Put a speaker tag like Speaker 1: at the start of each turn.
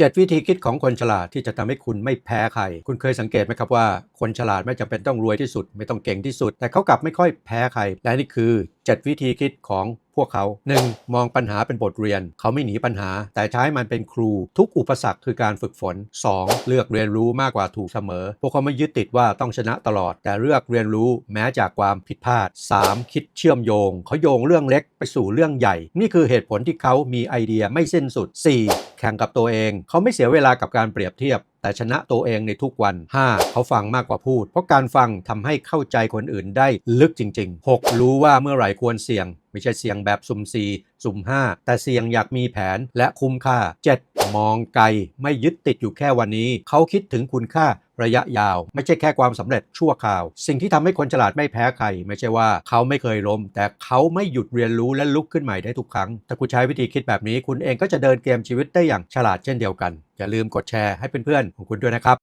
Speaker 1: 7 วิธีคิดของคนฉลาดที่จะทำให้คุณไม่แพ้ใคร คุณเคยสังเกตไหมครับว่า คนฉลาดไม่จำเป็นต้องรวยที่สุด ไม่ต้องเก่งที่สุด แต่เขากลับไม่ค่อยแพ้ใคร และนี่คือ 7 วิธีคิดของพวกเขา 1. มองปัญหาเป็นบทเรียน เขาไม่หนีปัญหา แต่ใช้มันเป็นครู ทุกอุปสรรคคือการฝึกฝน 2. เลือกเรียนรู้มากกว่าถูกเสมอ พวกเขาไม่ยึดติดว่าต้องชนะตลอด แต่เลือกเรียนรู้แม้จากความผิดพลาด 3. คิดเชื่อมโยง เขาโยงเรื่องเล็กไปสู่เรื่องใหญ่ นี่คือเหตุผลที่เขามีไอเดียไม่สิ้นสุด 4. แข่งกับตัวเอง เขาไม่เสียเวลากับการเปรียบเทียบ แต่ชนะตัวเองในทุกวัน 5. เขาฟังมากกว่าพูด เพราะการฟังทำให้เข้าใจคนอื่นได้ลึกจริง ๆ 6. รู้ว่าเมื่อไหร่ควรเสี่ยง ไม่ใช่เสี่ยงแบบสุ่ม4สุ่ม5 แต่เสี่ยงอยากมีแผนและคุ้มค่า 7. มองไกลไม่ยึดติดอยู่แค่วันนี้ เขาคิดถึงคุณค่าระยะยาว ไม่ใช่แค่ความสำเร็จชั่วคราว สิ่งที่ทำให้คนฉลาดไม่แพ้ใคร ไม่ใช่ว่าเขาไม่เคยล้ม แต่เขาไม่หยุดเรียนรู้และลุกขึ้นใหม่ได้ทุกครั้ง ถ้าคุณใช้วิธีคิดแบบนี้ คุณเองก็จะเดินเกมชีวิตได้อย่างฉลาดเช่นเดียวกัน อย่าลืมกดแชร์ให้เพื่อนๆของคุณด้วยนะครับ